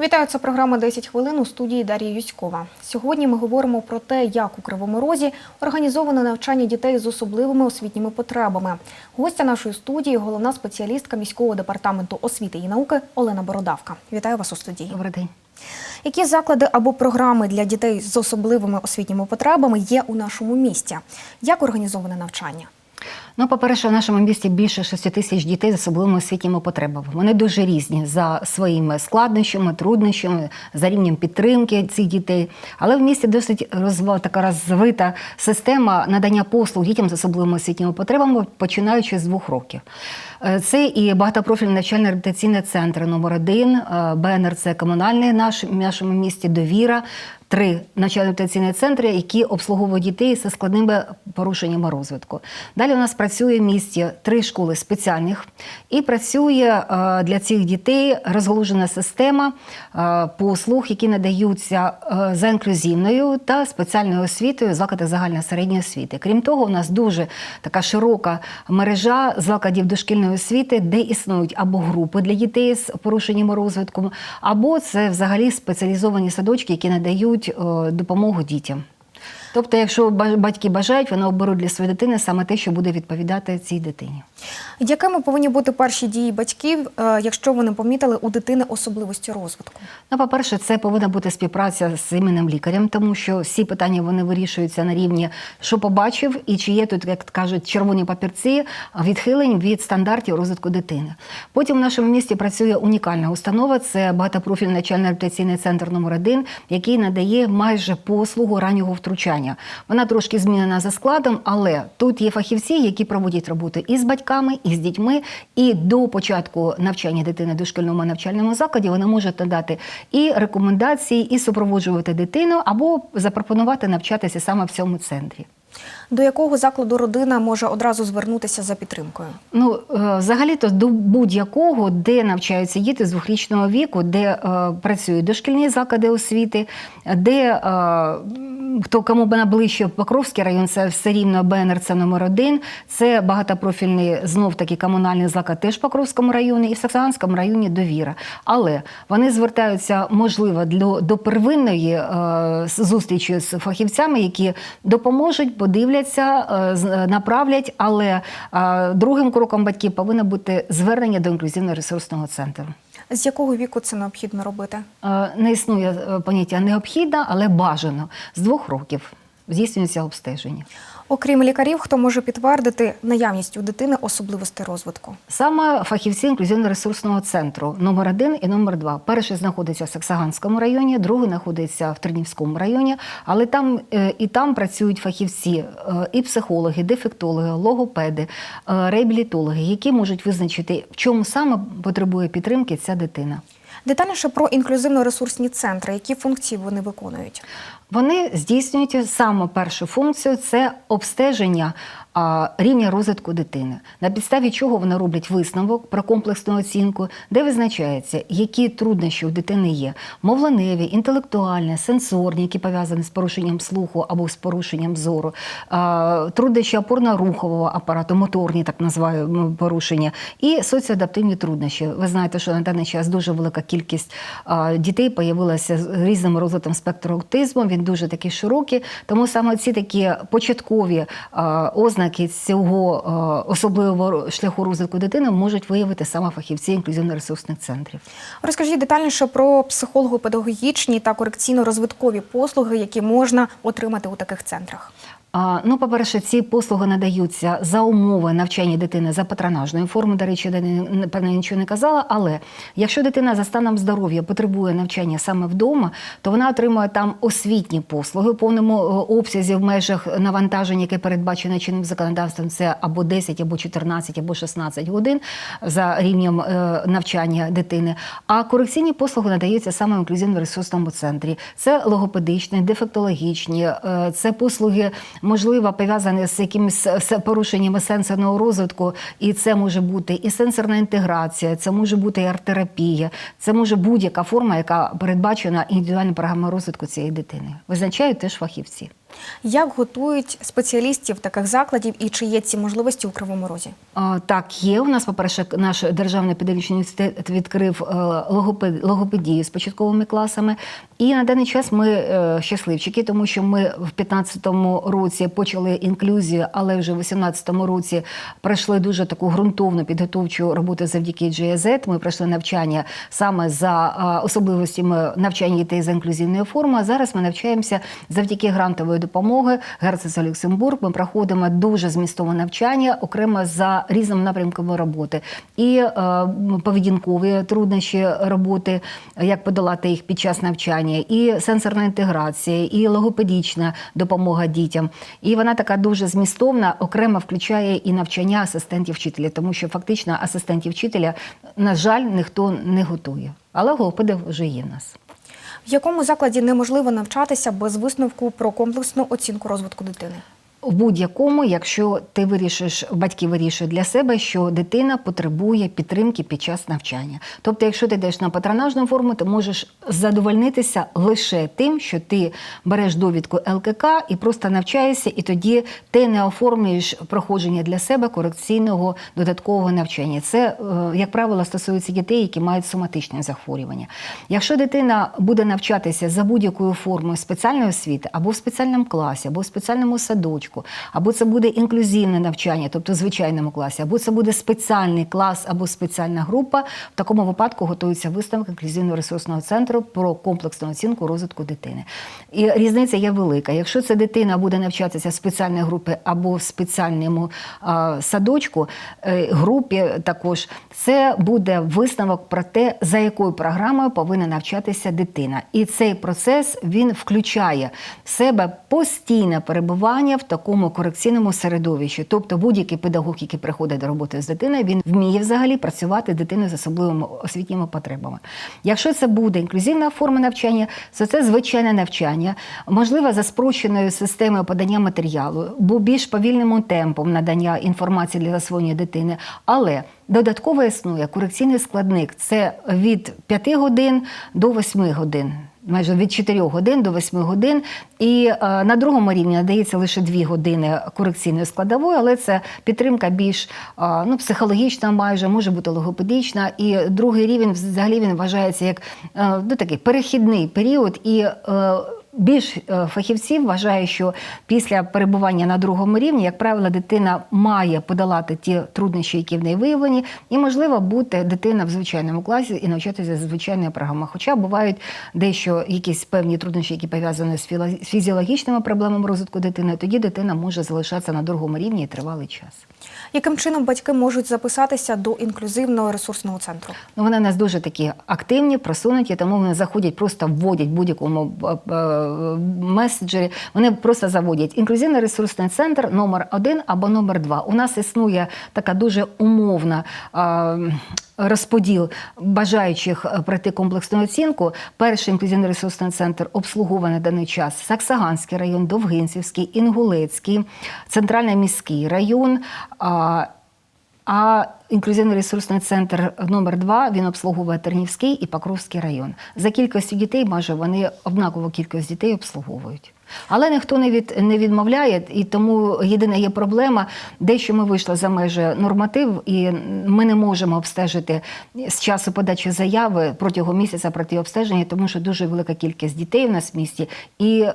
Вітаю, це програма «10 хвилин у студії Дар'я Юськова. Сьогодні ми говоримо про те, як у Кривому Розі організоване навчання дітей з особливими освітніми потребами. Гостя нашої студії – головна спеціалістка міського департаменту освіти і науки Олена Бородавка. Вітаю вас у студії. Добрий день. Які заклади або програми для дітей з особливими освітніми потребами є у нашому місті? Як організоване навчання? Ну, по-перше, в нашому місті більше 6 тисяч дітей з особливими освітніми потребами. Вони дуже різні за своїми складнощами, труднощами, за рівнем підтримки цих дітей. Але в місті досить розва така розвита система надання послуг дітям з особливими освітніми потребами, починаючи з двох років. Е, Це і багатопрофільний навчально-реабілітаційний центр номер 1 БНР це комунальний наш в нашому місті довіра. Три навчально-реабілітаційні центри, які обслуговують дітей зі складними порушеннями розвитку. Далі у нас працює в місті три школи спеціальних, і працює е, для цих дітей розголужена система е, послуг, які надаються за інклюзивною та спеціальною освітою в закладах загальної середньої освіти. Крім того, у нас дуже така широка мережа закладів дошкільної освіти, де існують або групи для дітей з порушеннями розвитку, або це взагалі спеціалізовані садочки, які надають е, допомогу дітям. Тобто, якщо ба- батьки бажають, вони оберуть для своєї дитини саме те, що буде відповідати цій дитині. Якими повинні бути перші дії батьків, е, якщо вони помітили у дитини особливості розвитку? Ну, по-перше, це повинна бути співпраця з сімейним лікарем, тому що всі питання вони вирішуються на рівні, що побачив, і чи є тут, як кажуть, червоні папірці відхилень від стандартів розвитку дитини. Потім в нашому місті працює унікальна установа. Це багатопрофільний навчально-реабілітаційний центр номер 1 який надає майже послугу раннього втручання. Вона трошки змінена за складом, але тут є фахівці, які проводять роботу і з батьками, і з дітьми. І до початку навчання дитини до дошкільному навчальному закладі вони можуть надати і рекомендації, і супроводжувати дитину, або запропонувати навчатися саме в цьому центрі. До якого закладу родина може одразу звернутися за підтримкою? Ну, е, взагалі-то до будь-якого, де навчаються діти з двохрічного віку, де е, працюють дошкільні заклади освіти, де е, хто кому б найближче Покровський район, це все рівно БНР, це номер один. Це багатопрофільний знов таки комунальний заклад теж в Покровському районі і в Саксаганському районі довіра. Але вони звертаються, можливо, до, до первинної е, зустрічі з фахівцями, які допоможуть, подивляться, е, з- направлять. Але е, другим кроком батьків повинно бути звернення до інклюзивно-ресурсного центру. З якого віку це необхідно робити? Е, Не існує е, поняття необхідно, але бажано. З двох років здійснюється обстеження. Окрім лікарів, хто може підтвердити наявність у дитини особливостей розвитку? Саме фахівці інклюзивно-ресурсного центру номер 1 і номер 2 Перший знаходиться в Саксаганському районі, другий знаходиться в Тернівському районі, але там е, і там працюють фахівці, е, і психологи, дефектологи, логопеди, е, реабілітологи, які можуть визначити, в чому саме потребує підтримки ця дитина. Детальніше про інклюзивно-ресурсні центри, які функції вони виконують. Вони здійснюють саме першу функцію це обстеження рівня розвитку дитини, на підставі чого вони роблять висновок про комплексну оцінку, де визначається, які труднощі у дитини є: мовленеві, інтелектуальні, сенсорні, які пов'язані з порушенням слуху або з порушенням зору, труднощі опорно-рухового апарату, моторні, так називаємо порушення, і соціоадаптивні труднощі. Ви знаєте, що на даний час дуже велика кількість дітей появилася з різним розвитком спектру аутизму. Він дуже такий широкий, тому саме ці такі початкові а, ознаки цього особливого шляху розвитку дитини можуть виявити саме фахівці інклюзивно-ресурсних центрів. Розкажіть детальніше про психолого-педагогічні та корекційно-розвиткові послуги, які можна отримати у таких центрах. Ну, по-перше, ці послуги надаються за умови навчання дитини за патронажною формою. До речі, я нічого не казала. Але якщо дитина за станом здоров'я потребує навчання саме вдома, то вона отримує там освітні послуги у повному е, обсязі в межах навантаження, яке передбачено чинним законодавством. Це або 10, або 14, або 16 годин за рівнем е, навчання дитини. А корекційні послуги надаються саме в інклюзивно-ресурсному центрі. Це логопедичні, дефектологічні, е, це послуги, можливо, пов'язане з якимись порушеннями сенсорного розвитку, і це може бути і сенсорна інтеграція, це може бути і арт-терапія, це може будь-яка форма, яка передбачена індивідуальною програмою розвитку цієї дитини. Визначають теж фахівці. Як готують спеціалістів таких закладів і чи є ці можливості у Кривому Розі? Так, є. У нас, по-перше, наш державний педагогічний університет відкрив е, логопед, логопедію з початковими класами. І на даний час ми е, щасливчики, тому що ми в 2015 році почали інклюзію, але вже в 2018 році пройшли дуже таку ґрунтовну підготовчу роботу завдяки GIZ. Ми пройшли навчання саме за е, особливостями навчання дітей за інклюзивною формою. А зараз ми навчаємося завдяки грантової допомоги Герцеса Люксембург. Ми проходимо дуже змістове навчання окремо за різними напрямками роботи. І е, поведінкові труднощі роботи, як подолати їх під час навчання, і сенсорна інтеграція, і логопедична допомога дітям. І вона така дуже змістовна, окремо включає і навчання асистентів вчителя, тому що фактично асистентів вчителя, на жаль, ніхто не готує. Але логопеди вже є в нас. В якому закладі неможливо навчатися без висновку про комплексну оцінку розвитку дитини? В будь-якому, якщо ти вирішиш, батьки вирішують для себе, що дитина потребує підтримки під час навчання. Тобто, якщо ти йдеш на патронажну форму, ти можеш задовольнитися лише тим, що ти береш довідку ЛКК і просто навчаєшся, і тоді ти не оформлюєш проходження для себе корекційного додаткового навчання. Це, е, як правило, стосується дітей, які мають соматичне захворювання. Якщо дитина буде навчатися за будь-якою формою спеціальної освіти, або в спеціальному класі, або в спеціальному садочку, або це буде інклюзивне навчання, тобто в звичайному класі, або це буде спеціальний клас або спеціальна група, в такому випадку готується висновок інклюзивно-ресурсного центру про комплексну оцінку розвитку дитини. І різниця є велика. Якщо ця дитина буде навчатися в спеціальній групі або в спеціальному а, садочку, е, групі також, це буде висновок про те, за якою програмою повинна навчатися дитина. І цей процес він включає в себе постійне перебування в такому корекційному середовищі. Тобто будь-який педагог, який приходить до роботи з дитиною, він вміє взагалі працювати з дитиною з особливими освітніми потребами. Якщо це буде інклюзивна форма навчання, то це звичайне навчання, можливо, за спрощеною системою подання матеріалу, бо більш повільним темпом надання інформації для засвоєння дитини. Але додатково існує корекційний складник це від 5 годин до 8 годин майже від 4 годин до 8 годин. І е, на другому рівні надається лише 2 години корекційної складової, але це підтримка більш е, ну, психологічна, майже може бути логопедична. І другий рівень взагалі він вважається як е, ну, такий перехідний період. і більш е, фахівців вважає, що після перебування на другому рівні, як правило, дитина має подолати ті труднощі, які в неї виявлені, і можливо бути дитина в звичайному класі і навчатися з звичайної програми. Хоча бувають дещо якісь певні труднощі, які пов'язані з фізіологічними проблемами розвитку дитини, тоді дитина може залишатися на другому рівні і тривалий час. Яким чином батьки можуть записатися до інклюзивного ресурсного центру? Ну, вони у нас дуже такі активні, просунуті, тому вони заходять, просто вводять будь-якому е, е, меседжері. Вони просто заводять інклюзивний ресурсний центр номер один або номер два. У нас існує така дуже умовна. Розподіл бажаючих е, пройти комплексну оцінку. Перший інклюзивний ресурсний центр обслуговує на даний час Саксаганський район, Довгинцівський, Інгулецький, Центральний міський район. а інклюзивний ресурсний центр номер 2 він обслуговує Тернівський і Покровський район. За кількістю дітей, майже вони однакову кількість дітей обслуговують. Але ніхто не від не відмовляє, і тому єдина є проблема, дещо ми вийшли за межі норматив, і ми не можемо обстежити з часу подачі заяви протягом місяця проти обстеження, тому що дуже велика кількість дітей в нас в місті, і е,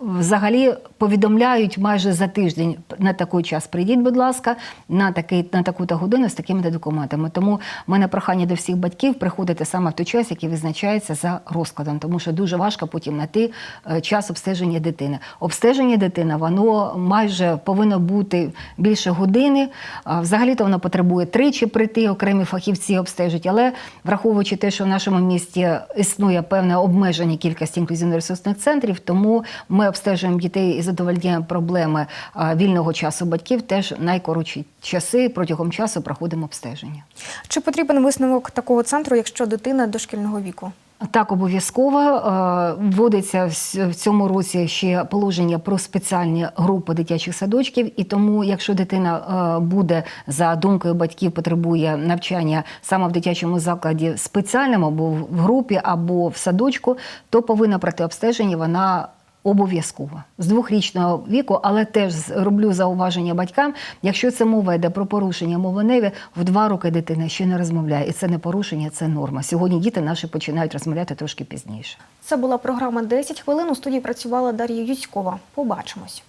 взагалі повідомляють майже за тиждень на такий час. Прийдіть, будь ласка, на такий на таку-то годину з такими документами. Тому в мене прохання до всіх батьків приходити саме в той час, який визначається за розкладом, тому що дуже важко потім знайти е, час обстеження дитини. Обстеження дитини воно майже повинно бути більше години. Взагалі-то воно потребує тричі прийти, окремі фахівці обстежать. Але враховуючи те, що в нашому місті існує певне обмеження кількості інклюзивно-ресурсних центрів, тому ми обстежуємо дітей і задовольняємо проблеми вільного часу батьків теж найкоротші часи протягом часу проходимо обстеження. Чи потрібен висновок такого центру, якщо дитина дошкільного віку? Так, обов'язково Е, вводиться в цьому році ще положення про спеціальні групи дитячих садочків, і тому, якщо дитина е, буде за думкою батьків, потребує навчання саме в дитячому закладі спеціальному, або в групі, або в садочку, то повинна пройти обстеження. Вона Обов'язково з двохрічного віку, але теж роблю зауваження батькам. Якщо це мова йде про порушення мовленеві, в два роки дитина ще не розмовляє, і це не порушення, це норма. Сьогодні діти наші починають розмовляти трошки пізніше. Це була програма «10 хвилин. У студії працювала Дар'я Юськова. Побачимось.